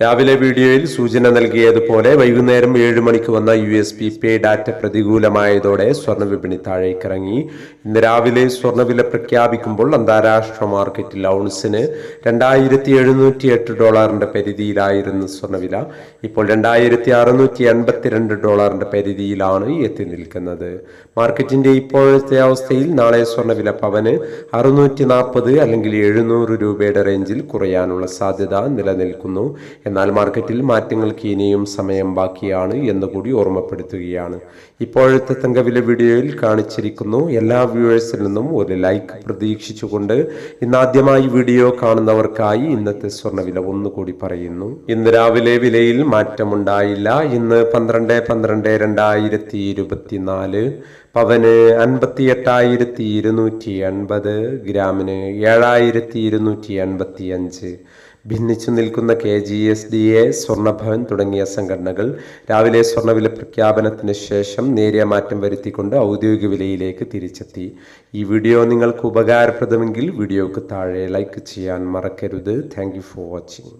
രാവിലെ വീഡിയോയിൽ സൂചന നൽകിയതുപോലെ വൈകുന്നേരം ഏഴ് മണിക്ക് വന്ന U S P pay data പ്രതികൂലമായതോടെ സ്വർണ വിപണി താഴേക്കിറങ്ങി. ഇന്ന് രാവിലെ സ്വർണവില പ്രഖ്യാപിക്കുമ്പോൾ അന്താരാഷ്ട്ര മാർക്കറ്റിൽ ഔൺസിന് രണ്ടായിരത്തി എഴുന്നൂറ്റി എട്ട് ഡോളറിന്റെ പരിധിയിലായിരുന്നു സ്വർണവില ഇപ്പോൾ രണ്ടായിരത്തി അറുന്നൂറ്റി എൺപത്തിരണ്ട് ഡോളറിന്റെ പരിധിയിലാണ് എത്തി നിൽക്കുന്നത്. മാർക്കറ്റിന്റെ ഇപ്പോഴത്തെ അവസ്ഥയിൽ നാളെ സ്വർണവില പവന് അറുന്നൂറ്റി നാൽപ്പത് അല്ലെങ്കിൽ എഴുന്നൂറ് രൂപയുടെ റേഞ്ചിൽ കുറയാനുള്ള സാധ്യത നിലനിൽക്കുന്നു. എന്നാൽ മാർക്കറ്റിൽ മാറ്റങ്ങൾക്ക് ഇനിയും സമയം ബാക്കിയാണ് എന്ന് കൂടി ഓർമ്മപ്പെടുത്തുകയാണ്. ഇപ്പോഴത്തെ തങ്കവില വീഡിയോയിൽ കാണിച്ചിരിക്കുന്നു. എല്ലാ വ്യൂവേഴ്സിൽ നിന്നും ഒരു ലൈക്ക് പ്രതീക്ഷിച്ചുകൊണ്ട് ഇന്നാദ്യമായി വീഡിയോ കാണുന്നവർക്കായി ഇന്നത്തെ സ്വർണവില ഒന്നുകൂടി പറയുന്നു. ഇന്ന് രാവിലെ വിലയിൽ മാറ്റമുണ്ടായില്ല. ഇന്ന് പന്ത്രണ്ട് പന്ത്രണ്ട് രണ്ടായിരത്തി ഇരുപത്തിനാല്. പവന് അൻപത്തി എട്ടായിരത്തി ഇരുന്നൂറ്റി എൺപത്. ഗ്രാമിന് ഏഴായിരത്തി ഇരുന്നൂറ്റി എൺപത്തി അഞ്ച് ഭിന്നിച്ചു നിൽക്കുന്ന K G S D A സ്വർണഭവൻ തുടങ്ങിയ സംഘടനകൾ രാവിലെ സ്വർണവില പ്രഖ്യാപനത്തിന് ശേഷം നേരിയ മാറ്റം വരുത്തിക്കൊണ്ട് ഔദ്യോഗിക വിലയിലേക്ക് തിരിച്ചെത്തി. ഈ വീഡിയോ നിങ്ങൾക്ക് ഉപകാരപ്രദമെങ്കിൽ വീഡിയോക്ക് താഴെ ലൈക്ക് ചെയ്യാൻ മറക്കരുത്. Thank for watching